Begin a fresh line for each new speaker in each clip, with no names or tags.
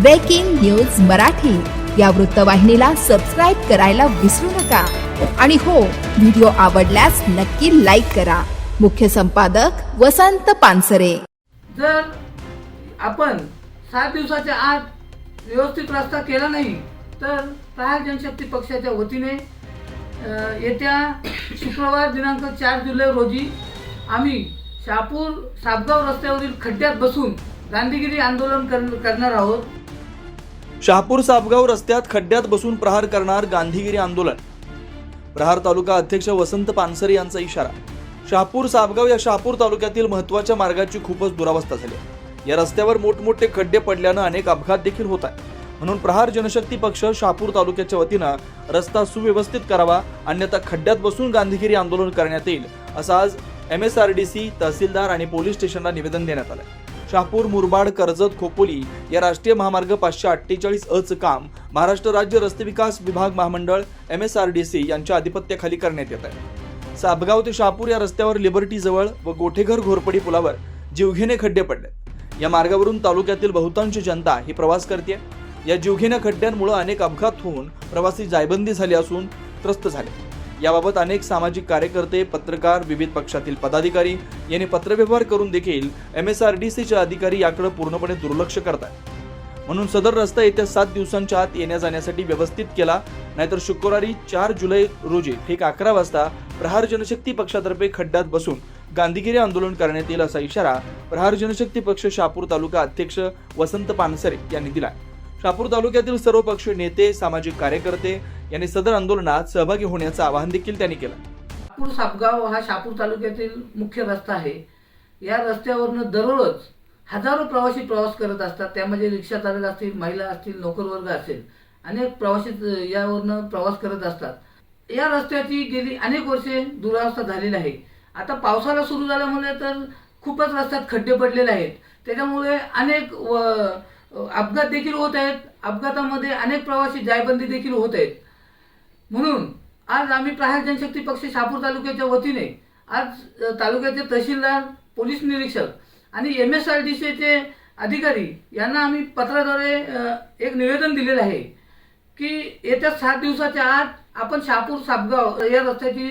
Breaking news Marathi या वृत्तवाहिनीला subscribe करायला विसरू नका. आणि हो व्हिडिओ आवडल्यास नक्की लाईक करा. मुख्य संपादक वसंत पानसरे.
जर आपण सात दिवसाच्या आत व्यवस्थित रस्ता केला नाही तर प्रहार जनशक्ती पक्षाच्या वतीने येत्या शुक्रवार दिनांक चार जुलै रोजी आम्ही शहापूर सापगाव रस्त्यावरील खड्ड्यात बसून गांधीगिरी आंदोलन कर- करणार आहोत.
शहापूर सापगाव रस्त्यात खड्ड्यात बसून प्रहार करणार गांधीगिरी आंदोलन. प्रहार तालुका अध्यक्ष वसंत पानसरे यांचा इशारा. शहापूर सापगाव या शहापूर तालुक्यातील महत्त्वाच्या मार्गाची खूपच दुरावस्था झाली या रस्त्यावर मोठमोठे खड्डे पडल्यानं अनेक अपघात देखील होत आहेत. म्हणून प्रहार जनशक्ती पक्ष शहापूर तालुक्याच्या वतीनं रस्ता सुव्यवस्थित करावा अन्यथा खड्ड्यात बसून गांधीगिरी आंदोलन करण्यात येईल असं आज M S R D C तहसीलदार आणि पोलीस स्टेशनला निवेदन देण्यात आलं शहापूर मुरबाड कर्जत खोपोली या राष्ट्रीय महामार्ग पाचशे अठ्ठेचाळीस अचं काम महाराष्ट्र राज्य रस्ते विकास विभाग महामंडळ M S R D C यांच्या अधिपत्याखाली करण्यात येत आहे. साबगाव ते शहापूर या रस्त्यावर लिबर्टी जवळ व गोठेघर घोरपडी पुलावर जीवघेणे खड्डे पडले. या मार्गावरून तालुक्यातील बहुतांश जनता ही प्रवास करते या जीवघेण्या खड्ड्यांमुळे अनेक अपघात होऊन प्रवासी जायबंदी झाले असून त्रस्त झाले. याबाबत अनेक सामाजिक कार्यकर्ते पत्रकार विविध पक्षातील पदाधिकारी यांनी पत्रव्यवहार करून देखील एम एस आर डी सीचे अधिकारी याकडे पूर्णपणे दुर्लक्ष करतात म्हणून सदर रस्ता येत्या सात दिवसांच्या आत येण्या जाण्यासाठी व्यवस्थित केला नाहीतर शुक्रवारी चार जुलै रोजी ठीक अकरा वाजता प्रहार जनशक्ती पक्षातर्फे खड्ड्यात बसून गांधीगिरी आंदोलन करण्यात येईल असा इशारा प्रहार जनशक्ती पक्ष शापूर तालुका अध्यक्ष वसंत पानसरे यांनी दिला शापूर तालुक्यातील सर्व पक्ष नेते सामाजिक कार्यकर्ते यांनी सदर आंदोलनात सहभागी होण्याचं आवाहन देखील त्यांनी केलं.
शहापूर सापगाव हा शापूर तालुक्यातील मुख्य रस्ता आहे. या रस्त्यावरनं दररोज हजारो प्रवासी प्रवास करत असतात. त्यामध्ये रिक्षा चालक असतील महिला असतील नोकरवर्ग असेल अनेक प्रवासी यावरनं प्रवास करत असतात. या रस्त्याची गेली अनेक वर्षे दुरावस्था झालेली आहे. आता पावसाळा सुरू झाल्यामुळे तर खूपच रस्त्यात खड्डे पडलेले आहेत. त्याच्यामुळे अनेक व- अपघात देखील होत आहेत. अपघातामध्ये अनेक प्रवासी जायबंदी देखील होत आहेत. म्हणून आज आम्ही प्रहार जनशक्ती पक्ष शहापूर तालुक्याच्या वतीने आज तालुक्याचे तहसीलदार पोलीस निरीक्षक आणि एम एस आर डी सीचे अधिकारी यांना आम्ही पत्राद्वारे एक निवेदन दिलेलं आहे की येत्या सात दिवसाच्या आत आपण शहापूर सापगाव या रस्त्याची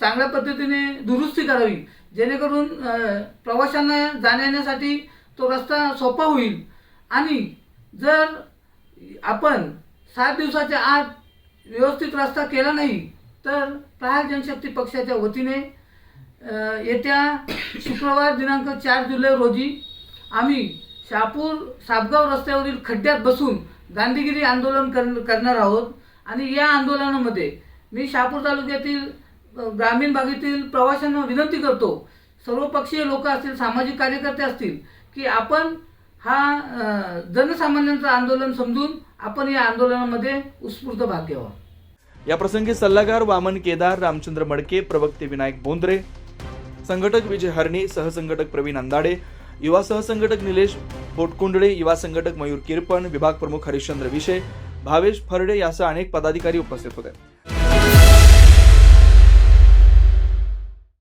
चांगल्या पद्धतीने दुरुस्ती करावी. जेणेकरून प्रवाशांना जाण्यासाठी तो रस्ता सोपा होईल. आणि जर आपण सात दिवसाच्या आत व्यवस्थित रस्ता केला नाही तर प्रहार जनशक्ती पक्षाच्या वतीने येत्या शुक्रवार दिनांक चार जुलै रोजी आम्ही शहापूर सापगाव रस्त्यावरील खड्ड्यात बसून गांधीगिरी आंदोलन कर करणार आहोत. आणि या आंदोलनामध्ये मी शहापूर तालुक्यातील ग्रामीण भागातील प्रवाशांना विनंती करतो सर्वपक्षीय लोक असतील सामाजिक कार्यकर्ते असतील की आपण हा जनसामान्यांचं आंदोलन समजून आपण या आंदोलनामध्ये उत्स्फूर्त भाग घ्यावा.
या प्रसंगी सल्लागार वामन केदार रामचंद्र मडके प्रवक्ते विनायक बोंद्रे संघटक विजय हरणे सहसंघटक प्रवीण अंदाडे युवा सहसंघटक निलेश बोटकुंडळे युवा संघटक मयूर किरपण विभाग प्रमुख हरिश्चंद्र विषय भावेश फरडे यासह अनेक पदाधिकारी उपस्थित होते.